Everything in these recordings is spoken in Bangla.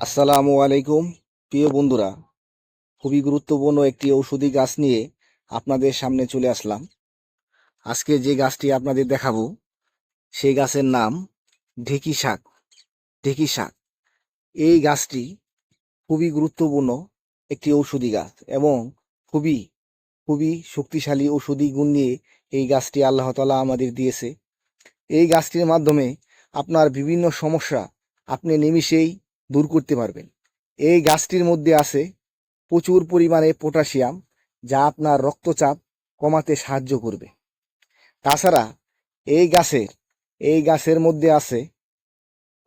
আসসালামু আলাইকুম, প্রিয় বন্ধুরা। খুবই গুরুত্বপূর্ণ একটি ঔষধি গাছ নিয়ে আপনাদের সামনে চলে আসলাম। আজকে যে গাছটি আপনাদের দেখাবো, সেই গাছের নাম ঢেকি শাক। ঢেকি শাক, এই গাছটি খুবই গুরুত্বপূর্ণ একটি ঔষধি গাছ এবং খুবই খুবই শক্তিশালী ঔষধি গুণ নিয়ে এই গাছটি আল্লাহ তালা আমাদের দিয়েছে। এই গাছটির মাধ্যমে আপনার বিভিন্ন সমস্যা আপনি নিমিষেই দূর করতে পারবেন। এই গাছটির মধ্যে আছে প্রচুর পরিমাণে পটাশিয়াম, যা আপনার রক্তচাপ কমাতে সাহায্য করবে। তাছাড়া এই গাছের এই গাছের মধ্যে আছে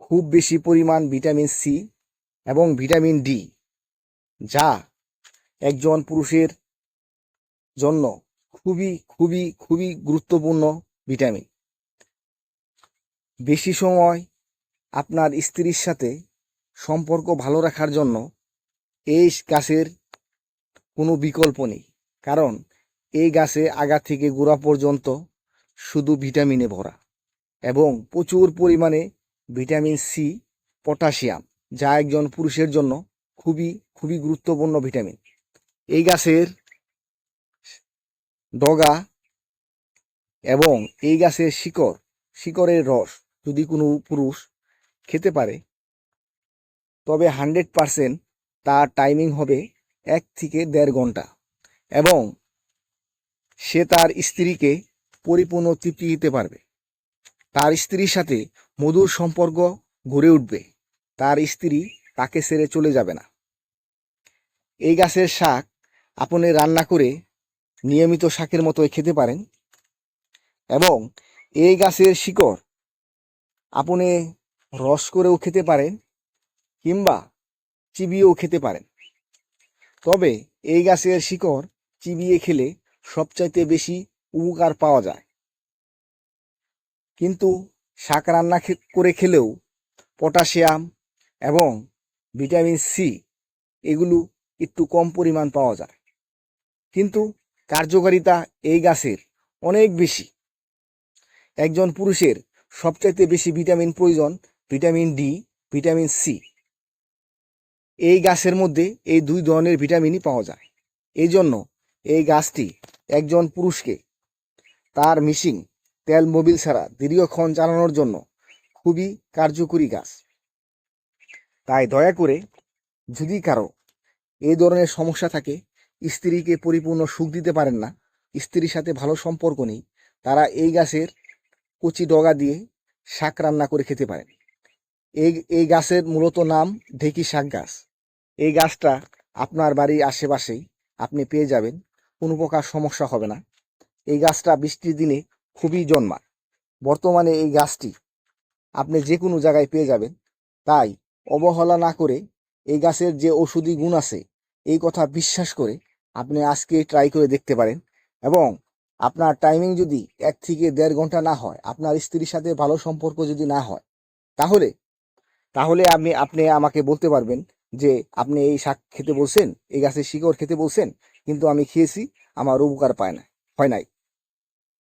খুব বেশি পরিমাণ ভিটামিন সি এবং ভিটামিন ডি, যা একজন পুরুষের জন্য খুবই খুবই খুবই গুরুত্বপূর্ণ ভিটামিন। বেশি সময় আপনার স্ত্রীর সাথে সম্পর্ক ভালো রাখার জন্য এই গাছের কোনো বিকল্প নেই। কারণ এই গাছে আগা থেকে গোড়া পর্যন্ত শুধু ভিটামিনে ভরা এবং প্রচুর পরিমাণে ভিটামিন সি, পটাশিয়াম, যা একজন পুরুষের জন্য খুবই খুবই গুরুত্বপূর্ণ ভিটামিন। এই গাছের ডগা এবং এই গাছের শিকড়, শিকড়ের রস যদি কোনো পুরুষ খেতে পারে তবে হান্ড্রেড পারসেন্ট তার টাইমিং হবে এক থেকে দেড় ঘণ্টা। এবং সে তার স্ত্রীকে পরিপূর্ণ তৃপ্তি দিতে পারবে। তার স্ত্রীর সাথে মধুর সম্পর্ক গড়ে উঠবে। তার স্ত্রী তাকে ছেড়ে চলে যাবে না। এই গাছের শাক আপনি রান্না করে নিয়মিত শাকের মতোই খেতে পারেন। এবং এই গাছের শিকড় আপনি রস করেও খেতে পারেন। কিংবা চিবিয়েও খেতে পারেন। তবে এই গাছের শিকড় চিবিয়ে খেলে সবচাইতে বেশি উপকার পাওয়া যায়। কিন্তু শাক রান্না করে খেলেও পটাশিয়াম এবং ভিটামিন সি এগুলো একটু কম পরিমাণ পাওয়া যায়। কিন্তু কার্যকারিতা এই গাছের অনেক বেশি। একজন পুরুষের সবচাইতে বেশি ভিটামিন প্রয়োজন ভিটামিন ডি, ভিটামিন সি। এই গাছের মধ্যে এই দুই ধরনের ভিটামিনই পাওয়া যায়। এই জন্য এই গাছটি একজন পুরুষকে তার মিশিং, তেল মোবিল ছাড়া দীর্ঘক্ষণ চালানোর জন্য খুবই কার্যকরী গাছ। তাই দয়া করে যদি কারও এই ধরনের সমস্যা থাকে, স্ত্রীকে পরিপূর্ণ সুখ দিতে পারেন না, স্ত্রীর সাথে ভালো সম্পর্ক নেই, তারা এই গাছের কচি ডগা দিয়ে শাক রান্না করে খেতে পারেন। এই এই গাছের মূলত নাম ঢেকি শাক গাছ। এই গাছটা আপনার বাড়ির আশেপাশেই আপনি পেয়ে যাবেন। কোনো প্রকার সমস্যা হবে না। এই গাছটা বৃষ্টির দিনে খুবই জন্মায়। বর্তমানে এই গাছটি আপনি যে কোনো জায়গায় পেয়ে যাবেন। তাই অবহেলা না করে এই গাছের যে ওষুধি গুণ আছে, এই কথা বিশ্বাস করে আপনি আজকে ট্রাই করে দেখতে পারেন এবং আপনার টাইমিং যদি এক থেকে দেড় ঘণ্টা না হয়, আপনার স্ত্রীর সাথে ভালো সম্পর্ক যদি না হয়, তাহলে তাহলে আপনি আপনি আমাকে বলতে পারবেন যে আপনি এই শাক খেতে বলছেন, এই গাছের শিকড় খেতে বলছেন, কিন্তু আমি খেয়েছি, আমার উপকার পায় না, হয় নাই।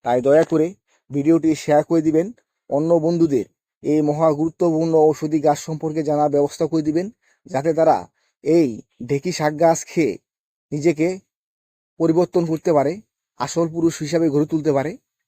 তাই দয়া করে ভিডিওটি শেয়ার করে দিবেন, অন্য বন্ধুদের এই মহা গুরুত্বপূর্ণ ঔষধি গাছ সম্পর্কে জানার ব্যবস্থা করে দিবেন, যাতে তারা এই ঢেকি শাক গাছ খেয়ে নিজেকে পরিবর্তন করতে পারে, আসল পুরুষ হিসাবে গড়ে তুলতে পারে।